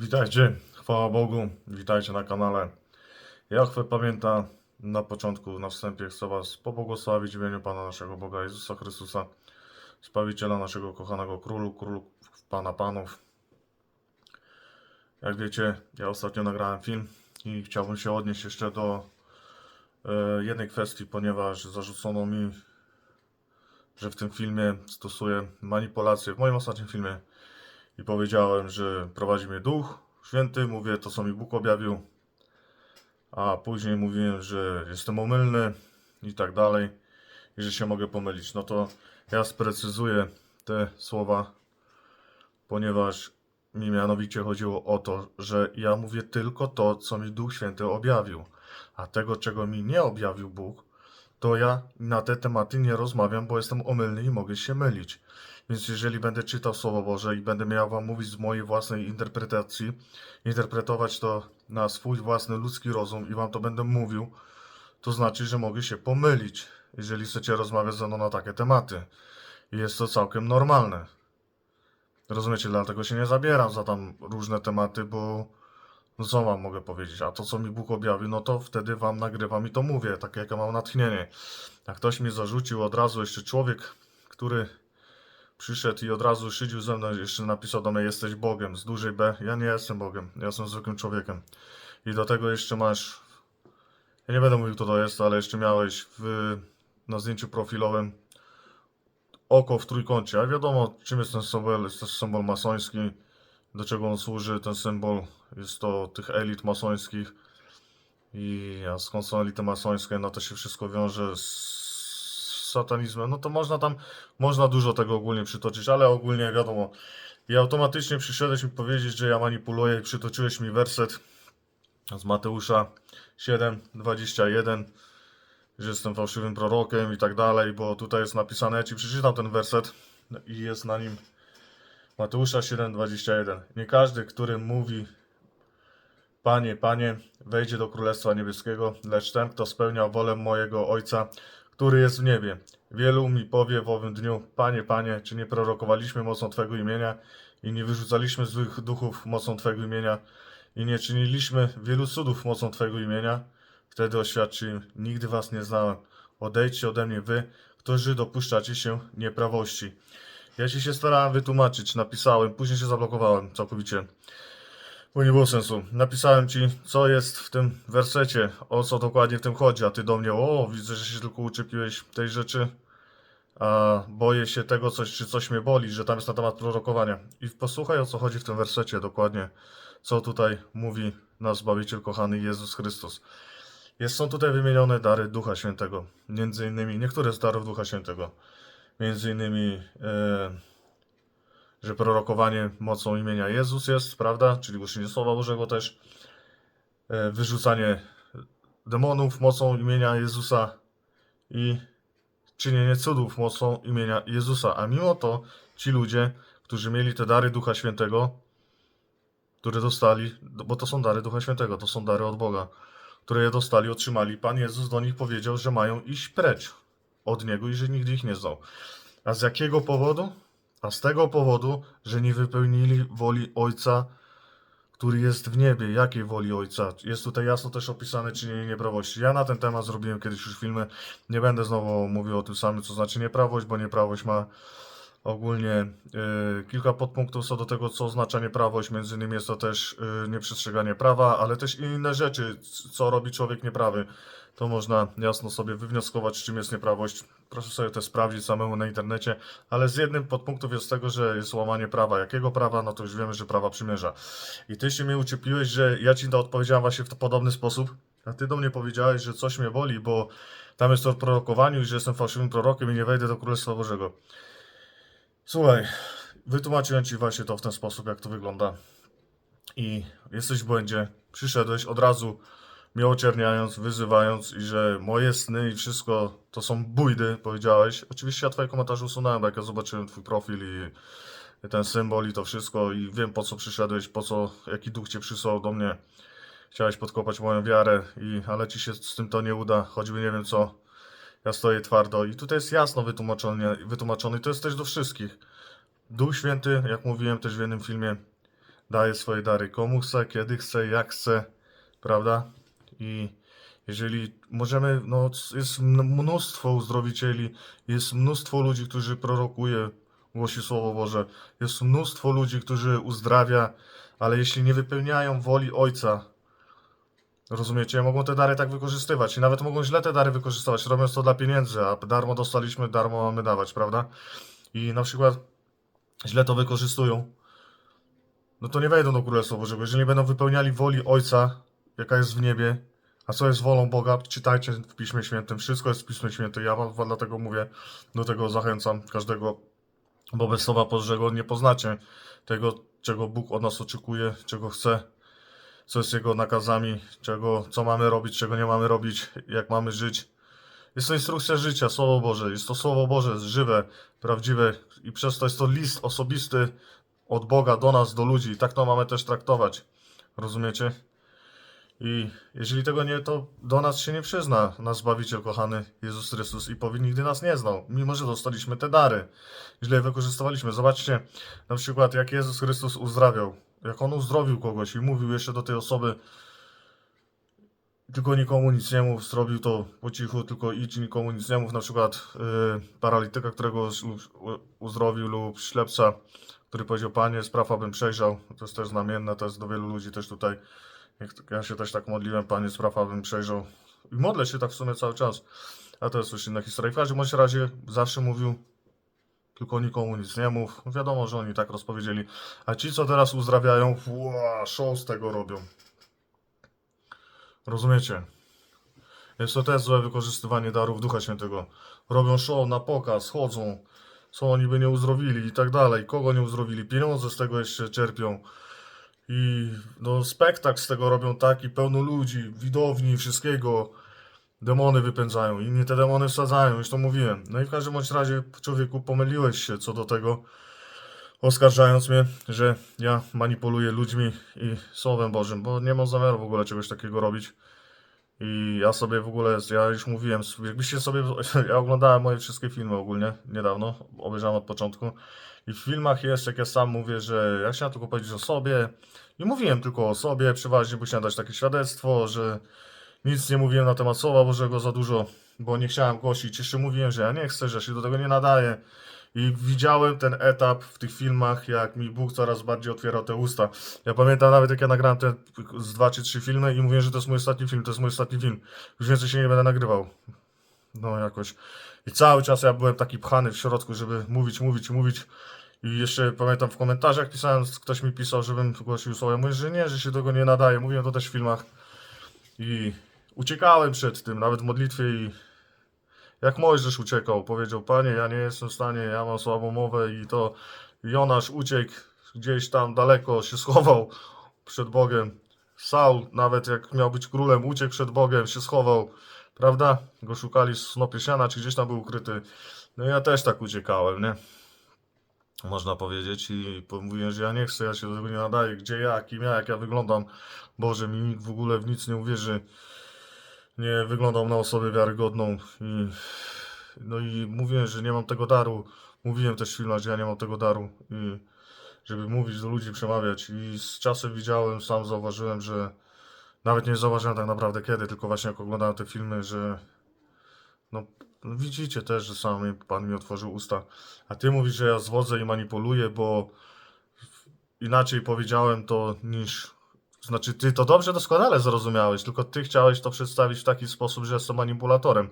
Witajcie, chwała Bogu, witajcie na kanale. Jachwę pamięta na początku, na wstępie chcę Was pobłogosławić w imieniu Pana naszego Boga Jezusa Chrystusa, Zbawiciela naszego kochanego Królu, Królu Pana Panów. Jak wiecie, ja ostatnio nagrałem film i chciałbym się odnieść jeszcze do e, jednej kwestii, ponieważ zarzucono mi, że w tym filmie stosuję manipulacje, w moim ostatnim filmie i powiedziałem, że prowadzi mnie Duch Święty, mówię to, co mi Bóg objawił, a później mówiłem, że jestem omylny i tak dalej, i że się mogę pomylić. No to ja sprecyzuję te słowa, ponieważ mi mianowicie chodziło o to, że ja mówię tylko to, co mi Duch Święty objawił, a tego, czego mi nie objawił Bóg, to ja na te tematy nie rozmawiam, bo jestem omylny i mogę się mylić. Więc jeżeli będę czytał Słowo Boże i będę miał Wam mówić z mojej własnej interpretacji, interpretować to na swój własny ludzki rozum i Wam to będę mówił, to znaczy, że mogę się pomylić, jeżeli chcecie rozmawiać ze mną na takie tematy. I jest to całkiem normalne. Rozumiecie, dlatego się nie zabieram za tam różne tematy, bo no co wam mogę powiedzieć? A to, co mi Bóg objawi, no to wtedy wam nagrywam i to mówię, tak jak ja mam natchnienie. Jak ktoś mi zarzucił od razu, jeszcze człowiek, który przyszedł i od razu szydził ze mną, jeszcze napisał do mnie, jesteś Bogiem, z dużej B. Ja nie jestem Bogiem, ja jestem zwykłym człowiekiem. I do tego jeszcze masz, ja nie będę mówił, kto to jest, ale jeszcze miałeś w, na zdjęciu profilowym oko w trójkącie. A wiadomo, czym jest ten symbol, jest to symbol masoński, do czego on służy, ten symbol. Jest to tych elit masońskich. I a skąd są elity masońskie, no to się wszystko wiąże z satanizmem. No to można tam, można dużo tego ogólnie przytoczyć, ale ogólnie wiadomo. I automatycznie przyszedłeś mi powiedzieć, że ja manipuluję i przytoczyłeś mi werset z Mateusza 7:21, że jestem fałszywym prorokiem i tak dalej, bo tutaj jest napisane, ja ci przeczytam ten werset i jest na nim Mateusza 7:21. Nie każdy, który mówi Panie, Panie, wejdzie do Królestwa Niebieskiego, lecz ten, kto spełnia wolę mojego Ojca, który jest w niebie. Wielu mi powie w owym dniu, Panie, Panie, czy nie prorokowaliśmy mocą Twego imienia i nie wyrzucaliśmy złych duchów mocą Twego imienia i nie czyniliśmy wielu cudów mocą Twego imienia? Wtedy oświadczy im, nigdy Was nie znałem. Odejdźcie ode mnie wy, którzy dopuszczacie się nieprawości. Ja ci się starałem wytłumaczyć, napisałem, później się zablokowałem całkowicie, bo nie było sensu. Napisałem ci, co jest w tym wersecie, o co dokładnie w tym chodzi, a ty do mnie, o, widzę, że się tylko uczepiłeś tej rzeczy, a boję się tego, coś, czy coś mnie boli, że tam jest na temat prorokowania. I posłuchaj, o co chodzi w tym wersecie dokładnie, co tutaj mówi nasz Zbawiciel kochany Jezus Chrystus. Jest, są tutaj wymienione dary Ducha Świętego, między innymi niektóre z darów Ducha Świętego, między innymi, e, że prorokowanie mocą imienia Jezus jest, prawda, czyli głoszenie Słowa Bożego też, e, wyrzucanie demonów mocą imienia Jezusa i czynienie cudów mocą imienia Jezusa. A mimo to ci ludzie, którzy mieli te dary Ducha Świętego, które dostali, bo to są dary Ducha Świętego, to są dary od Boga, które je dostali, otrzymali, Pan Jezus do nich powiedział, że mają iść precz od Niego i że nigdy ich nie znał. A z jakiego powodu? A z tego powodu, że nie wypełnili woli Ojca, który jest w niebie. Jakiej woli Ojca? Jest tutaj jasno też opisane czynienie nieprawości. Ja na ten temat zrobiłem kiedyś już filmy. Nie będę znowu mówił o tym samym, co znaczy nieprawość, bo nieprawość ma ogólnie y, kilka podpunktów co do tego, co oznacza nieprawość. Między innymi jest to też y, nieprzestrzeganie prawa, ale też inne rzeczy, co robi człowiek nieprawy. To można jasno sobie wywnioskować, czym jest nieprawość. Proszę sobie to sprawdzić samemu na internecie, ale z jednym podpunktów jest tego, że jest łamanie prawa. Jakiego prawa? No to już wiemy, że prawa przymierza. I ty się mnie uczepiłeś, że ja ci to odpowiedziałem właśnie w podobny sposób, a ty do mnie powiedziałeś, że coś mnie boli, bo tam jest to w prorokowaniu i że jestem fałszywym prorokiem i nie wejdę do Królestwa Bożego. Słuchaj, wytłumaczyłem ci właśnie to w ten sposób, jak to wygląda. I jesteś w błędzie. Przyszedłeś od razu mnie oczerniając, wyzywając i że moje sny i wszystko to są bójdy, powiedziałeś. Oczywiście ja twoje komentarze usunąłem, jak ja zobaczyłem twój profil i ten symbol i to wszystko i wiem po co przyszedłeś, po co, jaki duch cię przysłał do mnie. Chciałeś podkopać moją wiarę, i, ale ci się z tym to nie uda, choćby nie wiem co. Ja stoję twardo i tutaj jest jasno wytłumaczone i to jest też do wszystkich. Duch Święty, jak mówiłem też w jednym filmie, daje swoje dary komu chce, kiedy chce, jak chce, prawda? I jeżeli możemy, no jest mnóstwo uzdrowicieli, jest mnóstwo ludzi, którzy prorokuje, głosi Słowo Boże, jest mnóstwo ludzi, którzy uzdrawia, ale jeśli nie wypełniają woli Ojca, rozumiecie, mogą te dary tak wykorzystywać i nawet mogą źle te dary wykorzystywać, robiąc to dla pieniędzy, a darmo dostaliśmy, darmo mamy dawać, prawda? I na przykład źle to wykorzystują, no to nie wejdą do Królestwa Bożego. Jeżeli będą wypełniali woli Ojca, jaka jest w niebie, a co jest wolą Boga, czytajcie w Piśmie Świętym. Wszystko jest w Piśmie Świętym. Ja wam dlatego mówię, do tego zachęcam każdego, bo bez Słowa Bożego nie poznacie tego, czego Bóg od nas oczekuje, czego chce, co jest Jego nakazami, czego, co mamy robić, czego nie mamy robić, jak mamy żyć. Jest to instrukcja życia, Słowo Boże. Jest to Słowo Boże, żywe, prawdziwe i przez to jest to list osobisty od Boga do nas, do ludzi. I tak to mamy też traktować. Rozumiecie? I jeżeli tego nie, to do nas się nie przyzna nasz Zbawiciel kochany Jezus Chrystus i powie nigdy nas nie znał, mimo że dostaliśmy te dary. Źle je wykorzystywaliśmy. Zobaczcie na przykład jak Jezus Chrystus uzdrawiał. Jak On uzdrowił kogoś i mówił jeszcze do tej osoby tylko nikomu nic nie mów, zrobił to po cichu, tylko idź nikomu nic nie mów. Na przykład yy, paralityka, którego uzdrowił lub ślepca, który powiedział, panie, spraw abym przejrzał. To jest też znamienne, to jest do wielu ludzi też tutaj. Ja się też tak modliłem, panie, spraw abym przejrzał. I modlę się tak w sumie cały czas. A to jest już inna historia. W każdym razie zawsze mówił, tylko nikomu nic nie mów. Wiadomo, że oni tak rozpowiedzieli. A ci, co teraz uzdrawiają, wow, show z tego robią. Rozumiecie? Jest to też złe wykorzystywanie darów Ducha Świętego. Robią show na pokaz, chodzą, co oni by nie uzdrowili i tak dalej. Kogo nie uzdrowili, pieniądze z tego jeszcze czerpią. I no, spektakl z tego robią taki, pełno ludzi, widowni, wszystkiego. Demony wypędzają, inni te demony wsadzają, już to mówiłem. No i w każdym bądź razie, człowieku, pomyliłeś się co do tego, oskarżając mnie, że ja manipuluję ludźmi i Słowem Bożym, bo nie mam zamiaru w ogóle czegoś takiego robić. I ja sobie w ogóle, ja już mówiłem, jakbyście sobie, ja oglądałem moje wszystkie filmy ogólnie niedawno, obejrzałem od początku. I w filmach jest, jak ja sam mówię, że ja chciałem tylko powiedzieć o sobie. I mówiłem tylko o sobie, przeważnie bo chciałem dać takie świadectwo, że nic nie mówiłem na temat Słowa Bożego za dużo, bo nie chciałem głosić. Jeszcze mówiłem, że ja nie chcę, że się do tego nie nadaję. I widziałem ten etap w tych filmach, jak mi Bóg coraz bardziej otwierał te usta. Ja pamiętam nawet, jak ja nagrałem te z dwa czy trzy filmy i mówiłem, że to jest mój ostatni film, to jest mój ostatni film. Już więcej się nie będę nagrywał. No jakoś. I cały czas ja byłem taki pchany w środku, żeby mówić, mówić, mówić. I jeszcze pamiętam w komentarzach pisałem, ktoś mi pisał, żebym głosił słowa. Ja mówię, że nie, że się tego nie nadaje. Mówiłem to też w filmach. I uciekałem przed tym, nawet w modlitwie i jak Mojżesz uciekał, powiedział, panie, ja nie jestem w stanie, ja mam słabą mowę i to Jonasz uciekł gdzieś tam daleko, się schował przed Bogiem. Saul, nawet jak miał być królem, uciekł przed Bogiem, się schował, prawda? Go szukali w snopie siana, czy gdzieś tam był ukryty. No ja też tak uciekałem, nie? Można powiedzieć i mówiłem, że ja nie chcę, ja się do tego nie nadaję. Gdzie ja, kim ja, jak ja wyglądam. Boże, mi nikt w ogóle w nic nie uwierzy. Nie wyglądam na osobę wiarygodną i no i mówiłem, że nie mam tego daru. Mówiłem też w filmach, że ja nie mam tego daru i żeby mówić do ludzi, przemawiać i z czasem widziałem, sam zauważyłem, że nawet nie zauważyłem tak naprawdę kiedy, tylko właśnie jak oglądałem te filmy, że no widzicie też, że sam Pan mi otworzył usta. A ty mówisz, że ja zwodzę i manipuluję, bo inaczej powiedziałem to niż. Znaczy, ty to dobrze doskonale zrozumiałeś, tylko ty chciałeś to przedstawić w taki sposób, że jestem manipulatorem.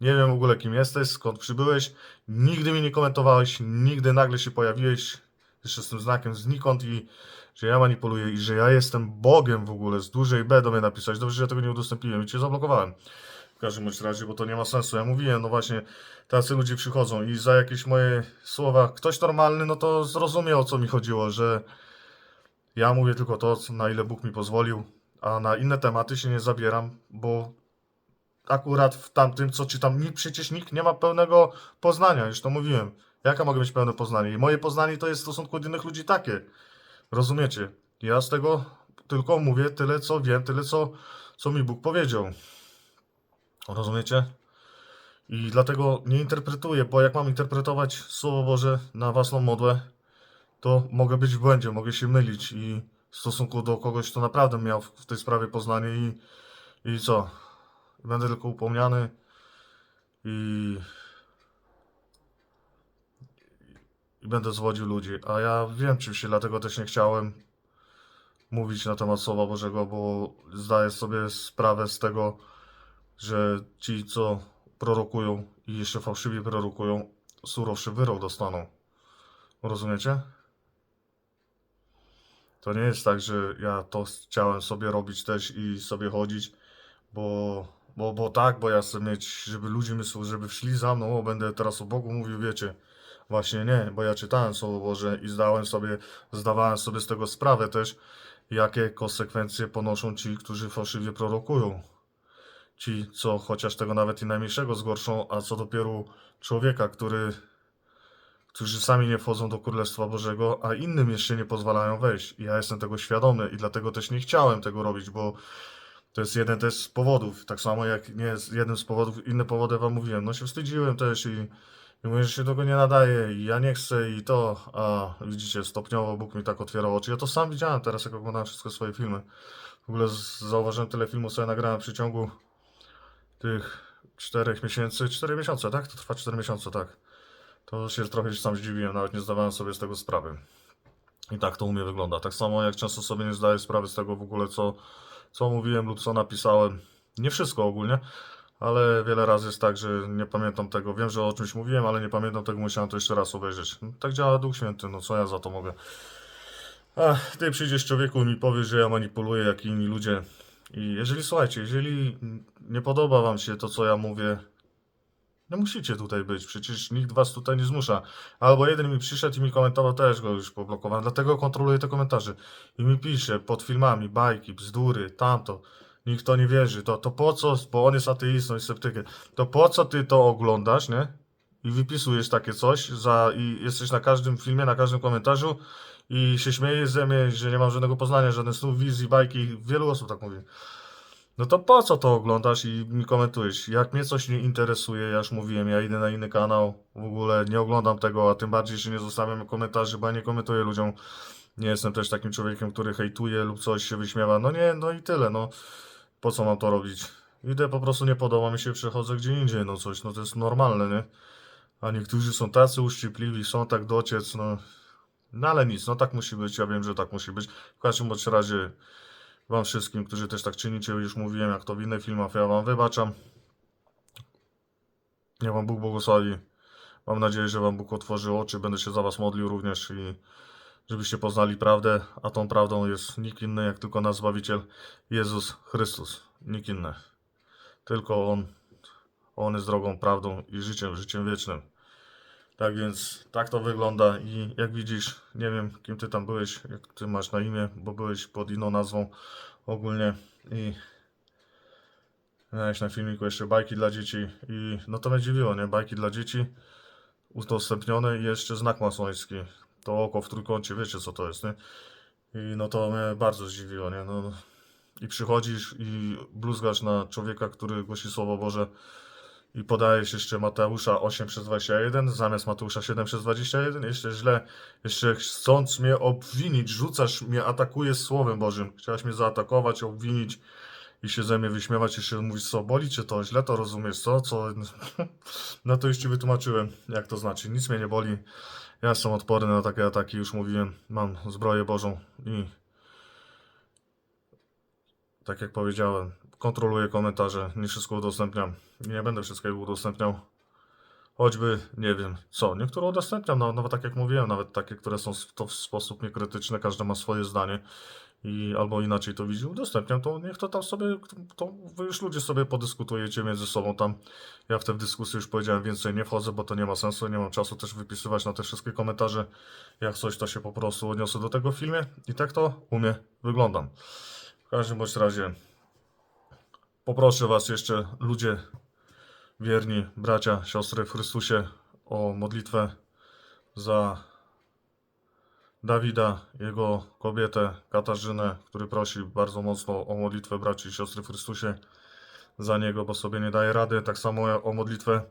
Nie wiem w ogóle kim jesteś, skąd przybyłeś, nigdy mi nie komentowałeś, nigdy nagle się pojawiłeś jeszcze z tym znakiem znikąd i że ja manipuluję i że ja jestem Bogiem w ogóle, z dużej B do mnie napisać. Dobrze, że ja tego nie udostępniłem i cię zablokowałem. W każdym razie, bo to nie ma sensu. Ja mówiłem, no właśnie, tacy ludzie przychodzą i za jakieś moje słowa, ktoś normalny, no to zrozumie o co mi chodziło, że ja mówię tylko to, na ile Bóg mi pozwolił, a na inne tematy się nie zabieram, bo akurat w tamtym, co czytam, nikt, przecież nikt nie ma pełnego poznania, już to mówiłem. Jaka mogę mieć pełne poznanie? I moje poznanie to jest w stosunku do innych ludzi takie. Rozumiecie? Ja z tego tylko mówię tyle, co wiem, tyle, co, co mi Bóg powiedział. Rozumiecie? I dlatego nie interpretuję, bo jak mam interpretować Słowo Boże na własną modłę, to mogę być w błędzie, mogę się mylić i w stosunku do kogoś, kto naprawdę miał w tej sprawie poznanie i, i co? Będę tylko upomniany i, i będę zwodził ludzi. A ja wiem czym się, dlatego też nie chciałem mówić na temat Słowa Bożego, bo zdaję sobie sprawę z tego, że ci, co prorokują i jeszcze fałszywie prorokują, surowszy wyrok dostaną. Rozumiecie? To nie jest tak, że ja to chciałem sobie robić też i sobie chodzić, bo, bo, bo tak, bo ja chcę mieć, żeby ludzie myśleli, żeby szli za mną, o, będę teraz o Bogu mówił, wiecie. Właśnie nie, bo ja czytałem Słowo Boże i zdałem sobie, zdawałem sobie z tego sprawę też, jakie konsekwencje ponoszą ci, którzy fałszywie prorokują. Ci, co chociaż tego nawet i najmniejszego zgorszą, a co dopiero człowieka, który którzy sami nie wchodzą do Królestwa Bożego, a innym jeszcze nie pozwalają wejść. I ja jestem tego świadomy i dlatego też nie chciałem tego robić, bo to jest jeden też z powodów. Tak samo jak nie jest jednym z powodów, inne powody wam mówiłem. No się wstydziłem też i, i mówię, że się tego nie nadaje i ja nie chcę i to, a widzicie, stopniowo Bóg mi tak otwierał oczy. Ja to sam widziałem teraz, jak oglądałem wszystkie swoje filmy. W ogóle zauważyłem tyle filmów sobie nagrałem w przeciągu tych czterech miesięcy, cztery miesiące, tak? To trwa cztery miesiące, tak. To się trochę sam zdziwiłem, nawet nie zdawałem sobie z tego sprawy. I tak to u mnie wygląda. Tak samo jak często sobie nie zdaję sprawy z tego w ogóle, co, co mówiłem lub co napisałem. Nie wszystko ogólnie, ale wiele razy jest tak, że nie pamiętam tego. Wiem, że o czymś mówiłem, ale nie pamiętam tego, musiałem to jeszcze raz obejrzeć. No, tak działa Duch Święty, no co ja za to mogę. Ach, ty przyjdziesz człowieku i mi powiesz, że ja manipuluję jak inni ludzie. I jeżeli, słuchajcie, jeżeli nie podoba wam się to, co ja mówię, nie musicie tutaj być, przecież nikt was tutaj nie zmusza. Albo jeden mi przyszedł i mi komentował, też go już poblokowałem, dlatego kontroluję te komentarze. I mi pisze pod filmami, bajki, bzdury, tamto. Nikt to nie wierzy. To, to po co, bo on jest ateistą i sceptykiem, to po co ty to oglądasz, nie? I wypisujesz takie coś za, i jesteś na każdym filmie, na każdym komentarzu i się śmiejesz ze mnie, że nie mam żadnego poznania, żadnych snów, wizji, bajki. Wielu osób tak mówi. No to po co to oglądasz i mi komentujesz? Jak mnie coś nie interesuje, ja już mówiłem, ja idę na inny kanał, w ogóle nie oglądam tego, a tym bardziej, że nie zostawiam komentarzy, bo ja nie komentuję ludziom. Nie jestem też takim człowiekiem, który hejtuje lub coś się wyśmiewa. No nie, no i tyle, no. Po co mam to robić? Idę, po prostu nie podoba mi się, przechodzę gdzie indziej, no coś, no to jest normalne, nie? A niektórzy są tacy uszczypliwi, są tak dociec, no. No ale nic, no tak musi być, ja wiem, że tak musi być. W każdym bądź razie Wam wszystkim, którzy też tak czynicie, już mówiłem, jak to w innych filmach, ja Wam wybaczam. Niech Wam Bóg błogosławi. Mam nadzieję, że Wam Bóg otworzy oczy, będę się za Was modlił również i żebyście poznali prawdę, a tą prawdą jest nikt inny jak tylko nasz Zbawiciel Jezus Chrystus. Nikt inny. Tylko On. On jest drogą, prawdą i życiem, życiem wiecznym. Tak więc tak to wygląda i jak widzisz, nie wiem kim ty tam byłeś, jak ty masz na imię, bo byłeś pod inną nazwą ogólnie i miałeś na filmiku jeszcze bajki dla dzieci i no to mnie dziwiło, nie? Bajki dla dzieci udostępnione i jeszcze znak masoński. To oko w trójkącie, wiecie co to jest, nie? I no to mnie bardzo zdziwiło, nie? No, I przychodzisz i bluzgasz na człowieka, który głosi Słowo Boże i podajesz jeszcze Mateusza 8 przez 21 zamiast Mateusza 7 przez 21. Jeszcze źle, jeszcze chcąc mnie obwinić, rzucasz mnie, atakujesz Słowem Bożym. Chciałaś mnie zaatakować, obwinić i się ze mnie wyśmiewać, jeszcze mówić, co boli cię to, źle to rozumiesz, co? co? No to już ci wytłumaczyłem, jak to znaczy. Nic mnie nie boli. Ja jestem odporny na takie ataki, już mówiłem. Mam zbroję Bożą i tak jak powiedziałem, kontroluję komentarze, nie wszystko udostępniam. Nie będę wszystkiego udostępniał. Choćby, nie wiem co, niektóre udostępniam, no, nawet tak jak mówiłem, nawet takie, które są to w sposób niekrytyczny, każdy ma swoje zdanie i albo inaczej to widzi, udostępniam, to niech to tam sobie, to wy już ludzie sobie podyskutujecie między sobą tam. Ja w tę dyskusję już powiedziałem więcej nie wchodzę, bo to nie ma sensu, nie mam czasu też wypisywać na te wszystkie komentarze. Jak coś, to się po prostu odniosę do tego filmie i tak to u mnie wyglądam. W każdym bądź razie poproszę Was jeszcze, ludzie wierni, bracia, siostry w Chrystusie, o modlitwę za Dawida, jego kobietę Katarzynę, który prosi bardzo mocno o modlitwę braci i siostry w Chrystusie za niego, bo sobie nie daje rady. Tak samo o modlitwę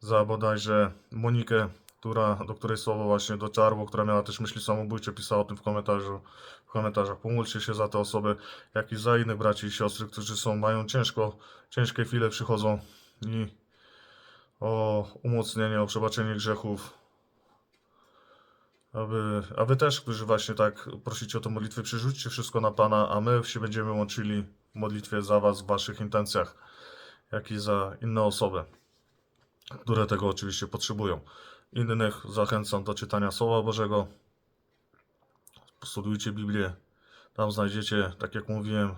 za bodajże Monikę, która, do której słowo właśnie dotarło, która miała też myśli samobójcze, pisała o tym w komentarzu, w komentarzach. Pomóżcie się za te osoby, jak i za innych braci i siostry, którzy są, mają ciężko, ciężkie chwile przychodzą i o umocnienie, o przebaczenie grzechów, aby, a wy też, którzy właśnie tak prosicie o tę modlitwę, przerzućcie wszystko na Pana, a my się będziemy łączyli w modlitwie za was, w waszych intencjach, jak i za inne osoby, które tego oczywiście potrzebują. Innych zachęcam do czytania Słowa Bożego. Studiujcie Biblię. Tam znajdziecie, tak jak mówiłem,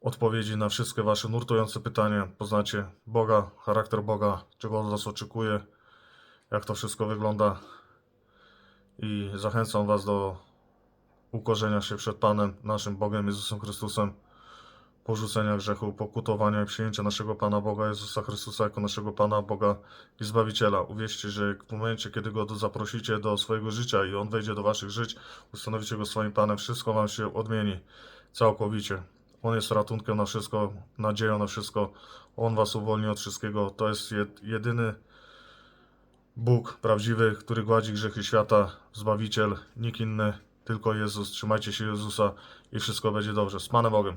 odpowiedzi na wszystkie wasze nurtujące pytania. Poznacie Boga, charakter Boga, czego od was oczekuje, jak to wszystko wygląda i zachęcam Was do ukorzenia się przed Panem, naszym Bogiem Jezusem Chrystusem, porzucenia grzechu, pokutowania i przyjęcia naszego Pana Boga Jezusa Chrystusa jako naszego Pana Boga i Zbawiciela. Uwierzcie, że w momencie, kiedy Go zaprosicie do swojego życia i On wejdzie do Waszych żyć, ustanowicie Go swoim Panem, wszystko Wam się odmieni całkowicie. On jest ratunkiem na wszystko, nadzieją na wszystko. On Was uwolni od wszystkiego. To jest jed- jedyny Bóg prawdziwy, który gładzi grzechy świata, Zbawiciel, nikt inny, tylko Jezus. Trzymajcie się Jezusa i wszystko będzie dobrze. Z Panem Bogiem.